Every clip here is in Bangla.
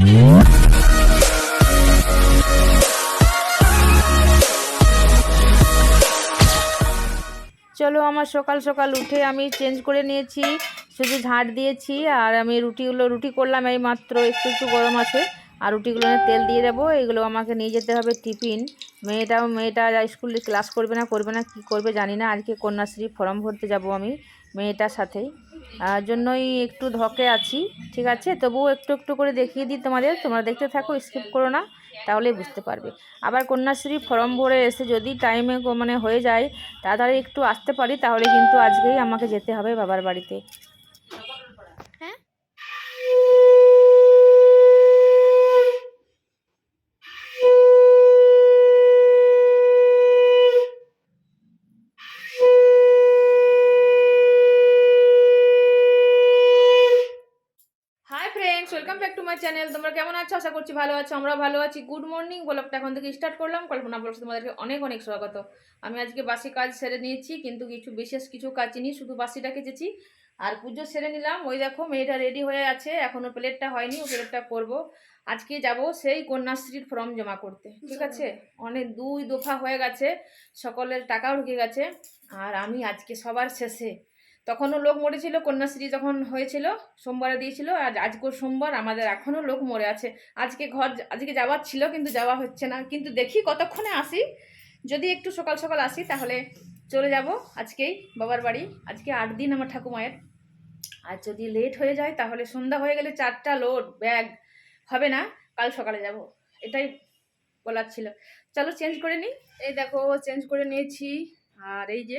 চলো আমার সকাল সকাল উঠে আমি চেঞ্জ করে নিয়েছি, শুধু ঝাঁট দিয়েছি, আর আমি রুটিগুলো, রুটি করলাম এই মাত্র একটু একটু গরম আছে, আর রুটিগুলো তেল দিয়ে দেবো, এগুলো আমাকে নিয়ে যেতে হবে টিফিন। মেয়েটাও মেয়েটা স্কুলে ক্লাস করবে না করবে না, কি করবে জানি না। আজকে কন্যাশ্রী ফর্ম ভরতে যাব আমি মেয়েটার সাথেই। জন্যই একটু ধকে আছি, ঠিক আছে? তবুও একটু একটু করে দেখিয়ে দিই তোমাদের। তোমরা দেখতে থাকো স্কিপ করো না তাহলেই বুঝতে পারবে। আবার কন্যাশ্রী ফর্ম ভরে এসে যদি টাইমে মানে হয়ে যায়, তাড়াতাড়ি একটু আসতে পারি, তাহলে কিন্তু আজকেই আমাকে যেতে হবে বাবার বাড়িতে। মাই চ্যানেল তোমরা কেমন আছো? আশা করছি ভালো আছো আমরা ভালো আছি। গুড মর্নিং ব্লগটা এখন থেকে স্টার্ট করলাম। কল্পনা ব্লগ তোমাদেরকে অনেক অনেক স্বাগত। আমি আজকে বাসি কাজ সেরে নিয়েছি, কিন্তু কিছু বিশেষ কিছু কাজ নিই, শুধু বাসিটা কেচেছি। আর পুজো সেরে নিলাম। ওই দেখো, মেয়েটা রেডি হয়ে আছে। এখনও প্লেটটা হয়নি, ও প্লেটটা করব। আজকে যাব সেই কন্যাশ্রীর ফর্ম জমা করতে, ঠিক আছে? অনেক দুই দফা হয়ে গেছে, সকলের টাকাও ঢুকে গেছে। আর আমি আজকে সবার শেষে তখনও লোক মরেছিল, কন্যাশ্রী যখন হয়েছিল, সোমবারে দিয়েছিল, আর আজকে সোমবার আমাদের এখনও লোক মরে আছে। আজকে ঘর, আজকে যাওয়ার ছিল কিন্তু যাওয়া হচ্ছে না। কিন্তু দেখি কতক্ষণে আসি। যদি একটু সকাল সকাল আসি তাহলে চলে যাব আজকেই বাবার বাড়ি। আজকে আট দিন আমার ঠাকুমায়ের। আর যদি লেট হয়ে যায় তাহলে সন্ধ্যা হয়ে গেলে চারটা লোড ব্যাগ হবে না, কাল সকালে যাব। এটাই বলার ছিল। চলো চেঞ্জ করে নিই। এই দেখো চেঞ্জ করে নিয়েছি। আর এই যে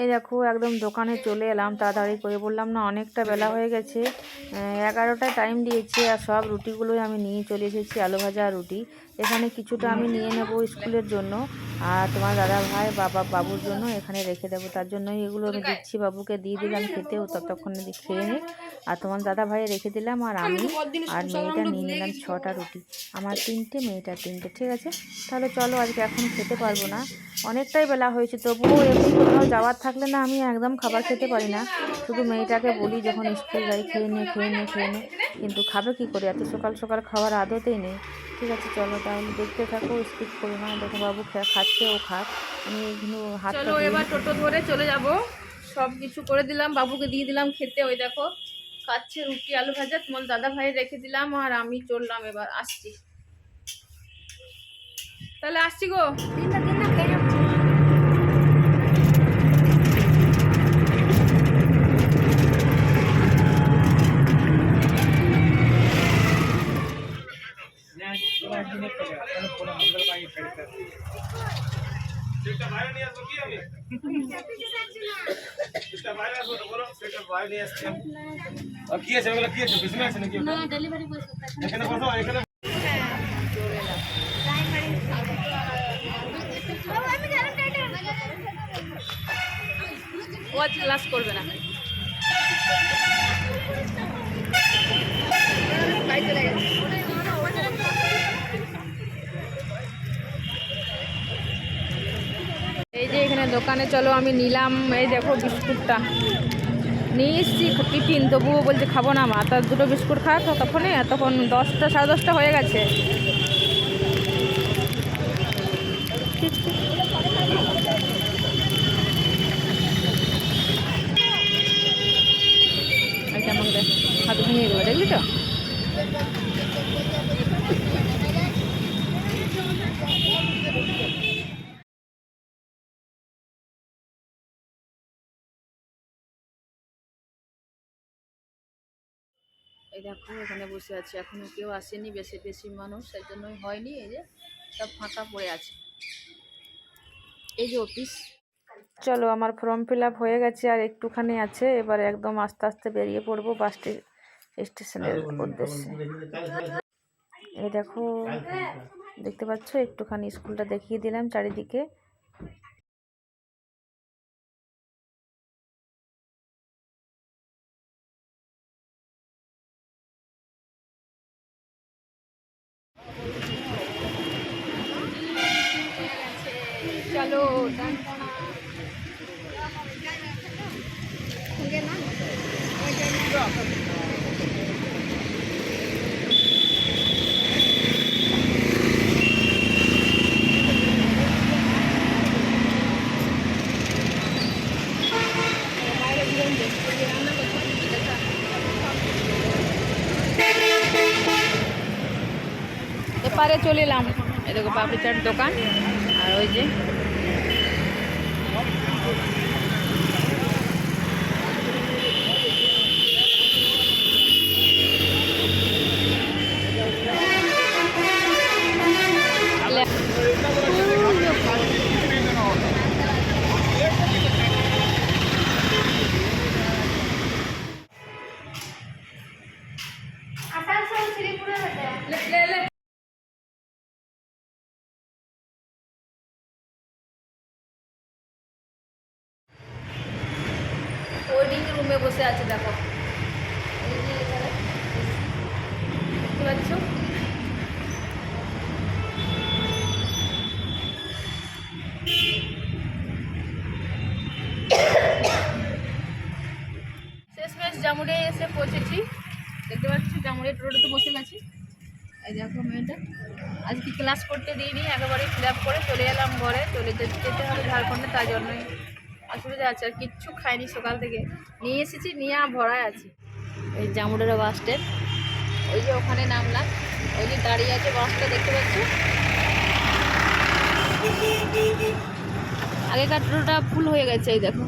এই দেখো, একদম দোকানে চলে এলাম, তাড়াতাড়ি করে বললাম, না, অনেকটা বেলা হয়ে গেছে। এগারোটা টাইম দিয়েছে আর সব রুটিগুলোই আমি নিয়ে চলে এসেছি, আলু ভাজা রুটি। এখানে কিছুটা আমি নিয়ে নেব স্কুলের জন্য আর তোমার দাদা ভাই, বাবা, বাবুর জন্য এখানে রেখে দেবো। তার জন্যই এগুলো আমি দিচ্ছি বাবুকে, দিয়ে দিলাম খেতেও ততক্ষণে খেয়ে নে আর তোমার দাদা ভাই রেখে দিলাম আর আমি আর মেয়েটা নিয়ে নিলাম ছটা রুটি। আমার তিনটে মেয়েটা তিনটে, ঠিক আছে? তাহলে চলো, আজকে এখন খেতে পারব না। অনেকটাই বেলা হয়েছে, তবুও এমনি কোথাও যাওয়ার থাকলে না আমি একদম খাবার খেতে পারি না। শুধু মেয়েটাকে বলি যখন স্কুল যাই খেয়ে নে খেয়ে নে খেয়ে নে। কিন্তু খাবে কি করে? এত সকাল সকাল খাওয়ার আদতেই নেই। ঠিক আছে চলো তাহলে দেখতে থাকো স্কিপ করো না। দেখো বাবু খাচ্ছে ও খাক। আমি এগুলো হাত চলো এবার টোটো ধরে চলে যাব। সব কিছু করে দিলাম বাবুকে দিয়ে দিলাম খেতে ওই দেখো। খাচ্ছে রুটি আলু ভাজা তোমার দাদা ভাই রেখে দিলাম আর আমি চললাম এবার আসছি। তাহলে আসছি গো সেটা বাইরে নিয়ে আসব কি আমি সেটা বাইরে আসব তো বলো সেটা বাইরে নিয়ে আসছি আমি। আর কি আছে? ওগুলো কি আছে? বিজনেস আছে নাকি ওটা? এখানে বসো এখানে ও আজ ক্লাস করবে না। এই যে এখানে দোকানে চলো আমি নিলাম। এই দেখো বিস্কুটটা। নিয়ে এসছি টিফিন। তবুও বলছে, খাব না, মা তার দুটো বিস্কুট খা তখনই তখন দশটা, সাড়ে দশটা হয়ে গেছে এটা আমাকে হাত ভেঙে গেলো দেখলি তো এই দেখো এখানে বসে আছি। এখনও কেউ আসেনি বেশি বেশি মানুষ সেই জন্যই হয়নি এই যে সব ফাঁকা পড়ে আছে। এই যে অফিস চলো আমার ফর্ম ফিল আপ হয়ে গেছে আর একটুখানি আছে এবার একদম আস্তে আস্তে বেরিয়ে পড়ব বাস স্টেশনের উদ্দেশ্যে। এই দেখো দেখতে পাচ্ছ একটুখানি স্কুলটা দেখিয়ে দিলাম চারিদিকে। চলো এপারে চলে এলাম। এই দেখো পাপড়ি চাট দোকান আর ওই যে পাচ্ছ? শেষমেশ জামুড়ে এসে পৌঁছেছি। দেখতে পাচ্ছি, জামুড়ে টোটোতে বসে গেছি। এই দেখো মেয়েটা। আজকে ক্লাস করতে দিইনি, একেবারে ফিল করে চলে এলাম ঘরে। চলে যেতে যেতে হবে ঝাড়খণ্ডে, তাই জন্যই অসুবিধা আছে আর কিচ্ছু খাইনি সকাল থেকে। নিয়ে এসেছি, নিয়ে ভরায় আছি। এই জামুড়ের বাস স্ট্যান্ড ওই যে ওখানে নামলাম। ওই যে দাঁড়িয়ে আছে বাসটা, দেখতে পাচ্ছ? আগেকার টোটোটা ফুল হয়ে গেছে, এই দেখো।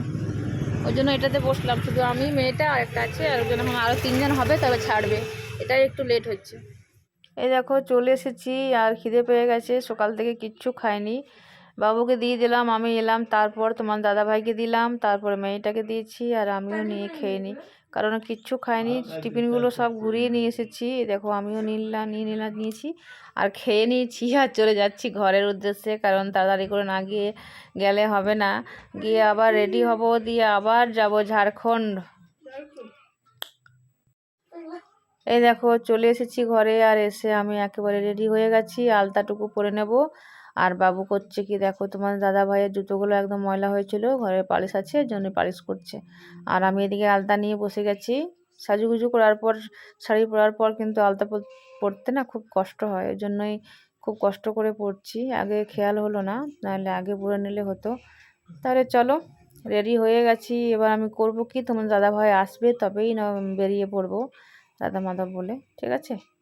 ওই জন্য এটাতে বসলাম। শুধু আমি, মেয়েটা আর একটা আছে, আর ওই জন্য এখন আরও তিনজন হবে তবে ছাড়বে। এটাই একটু লেট হচ্ছে। এই দেখো, চলে এসেছি, আর খিদে পেয়ে গেছে। সকাল থেকে কিচ্ছু খাইনি। বাবুকে দিয়ে দিলাম আমি এলাম তারপর তোমার দাদা ভাইকে দিলাম তারপর মেয়েটাকে দিয়েছি আর আমিও নিয়ে খেয়ে নিই। কারণ কিচ্ছু খাইনি টিফিনগুলো সব ঘুরিয়ে নিয়ে এসেছি দেখো আমিও নিলাম নিয়ে নিলাম নিয়েছি আর খেয়ে নিয়েছি আর চলে যাচ্ছি ঘরের উদ্দেশ্যে কারণ তাড়াতাড়ি করে না গিয়ে গেলে হবে না। গিয়ে আবার রেডি হব দিয়ে আবার যাব ঝাড়খণ্ড। এই দেখো চলে এসেছি ঘরে আর এসে আমি একেবারে রেডি হয়ে গেছি আলতাটুকু পরে নেব। আর বাবু করছে কি দেখো, তোমার দাদা ভাইয়ের জুতোগুলো একদম ময়লা হয়েছিল, ঘরে পালিশ আছে এর জন্য পালিশ করছে। আর আমি এদিকে আলতা নিয়ে বসে গেছি। সাজুগুজু করার পর, শাড়ি পরার পর কিন্তু আলতা পর- পরতে না খুব কষ্ট হয় ওই জন্যই খুব কষ্ট করে পরছি। আগে খেয়াল হলো না, নাহলে আগে পরে নিলে হতো। তাহলে চলো রেডি হয়ে গেছি। এবার আমি করব কি, তোমার দাদা ভাই আসবে তবেই না, বেরিয়ে পড়ব দাদা মাধব বলে। ঠিক আছে?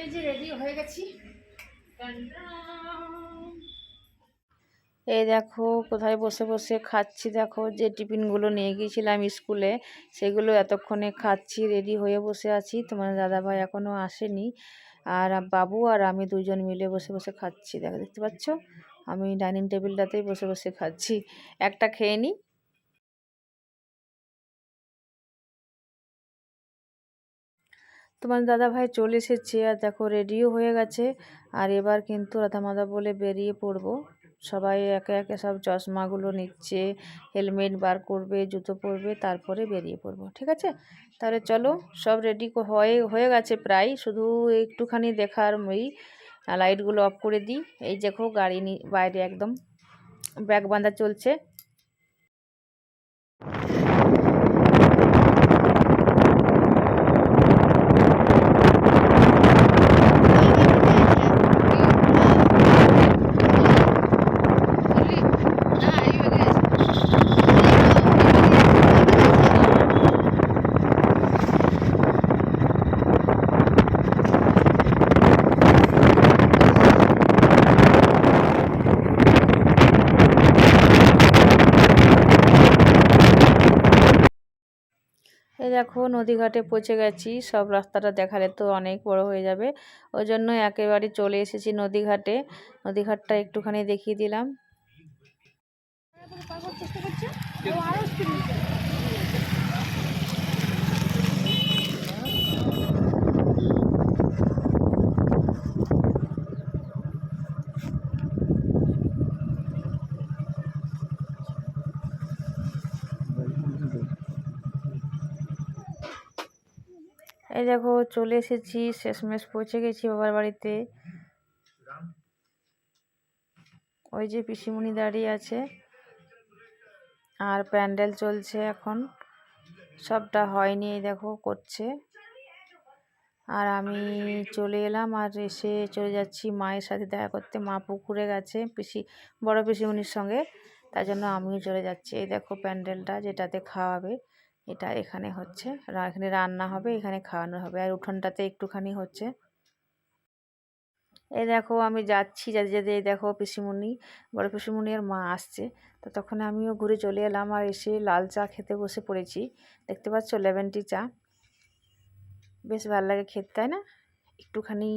এই যে রেডি হয়ে গেছি। এই দেখো, কোথায় বসে বসে খাচ্ছি, দেখো যে টিফিনগুলো নিয়ে গিয়েছিলাম স্কুলে, সেগুলো এতক্ষণে খাচ্ছি রেডি হয়ে বসে আছি। তোমার দাদাভাই এখনও আসেনি। আর বাবু আর আমি দুজন মিলে বসে বসে খাচ্ছি। দেখো, দেখতে পাচ্ছ? আমি ডাইনিং টেবিলটাতেই বসে বসে খাচ্ছি। একটা খেয়ে নিই তোমার দাদা ভাই চলে এসেছে আর দেখো রেডিও হয়ে গেছে। আর এবার কিন্তু রাধা বলে বেরিয়ে পড়ব। সবাই একে একে সব চশমাগুলো নিচ্ছে হেলমেট বার করবে, জুতো পরবে, তারপরে বেরিয়ে পড়ব, ঠিক আছে? তাহলে চলো, সব রেডি হয়ে হয়ে গেছে প্রায়। শুধু একটুখানি দেখার ওই লাইটগুলো অফ করে দিই। এই দেখো গাড়ি বাইরে একদম ব্যাগ বাঁধা চলছে। দেখো নদীঘাটে পৌঁছে গেছি। সব রাস্তাটা দেখালে তো অনেক বড় হয়ে যাবে। ওই জন্য একেবারে চলে এসেছি নদীঘাটে। নদীঘাটটা একটুখানি দেখিয়ে দিলাম। এই দেখো চলে এসেছি, শেষমেশ পৌঁছে গেছি বাবার বাড়িতে। ওই যে পিসিমণি দাঁড়িয়ে আছে আর প্যান্ডেল চলছে এখন। সবটা হয়নি, এই দেখো করছে। আর আমি চলে এলাম আর এসে চলে যাচ্ছি মায়ের সাথে দেখা করতে। মা পুকুরে গেছে পিসি, বড় পিসিমণির সঙ্গে তাই জন্য আমিও চলে যাচ্ছি। এই দেখো প্যান্ডেলটা যেটাতে খাওয়াবে। এটা এখানে হচ্ছে। এখানে রান্না হবে, এখানে খাওয়ানো হবে। আর উঠোনটাতে একটুখানি হচ্ছে। এই দেখো আমি যাচ্ছি যেতে যেতে এই দেখো পিসিমণি, বড় পিসিমণি আর মা আসছে। তো তখন আমিও ঘুরে চলে এলাম আর এসে লাল চা খেতে বসে পড়েছি। দেখতে পাচ্ছ? লেমন টি চা। বেশ ভালো লাগে খেতে, তাই না? একটুখানি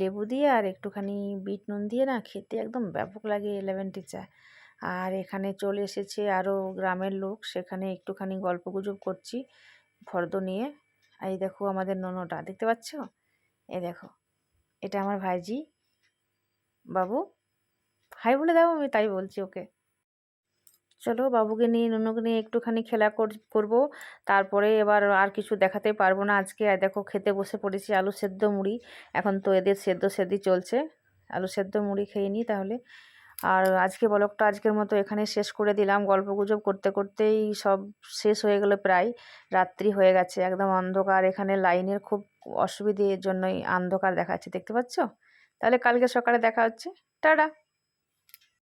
লেবু দিয়ে আর একটুখানি বিট নুন দিয়ে না খেতে একদম ব্যাপক লাগে লেমন টি চা। আর এখানে চলে এসেছে আরও গ্রামের লোক। সেখানে একটুখানি গল্প গুজব করছি ফর্দ নিয়ে। এই দেখো আমাদের ননোটা দেখতে পাচ্ছ? এ দেখো, এটা আমার ভাইজি বাবু। হাই বলে দাও, আমি তাই বলছি ওকে। চলো বাবুকে নিয়ে নুনুকে নিয়ে একটুখানি খেলা কর- করব। তারপরে এবার আর কিছু দেখাতে পারব না আজকে। আর দেখো খেতে বসে পড়েছি আলু সেদ্ধ মুড়ি। এখন তো এদের সেদ্ধ সেদ্ধি চলছে। আলু সেদ্ধ মুড়ি খেয়ে নিই তাহলে। আর আজকে বলকটা আজকের মতো এখানে শেষ করে দিলাম। গল্পগুজব করতে করতেই সব শেষ হয়ে গেল প্রায়। রাত্রি হয়ে গেছে, একদম অন্ধকার। এখানে লাইনের খুব অসুবিধের জন্যই অন্ধকার দেখাচ্ছে, দেখতে পাচ্ছ? তাহলে কালকে সকালে দেখা হচ্ছে। টাটা!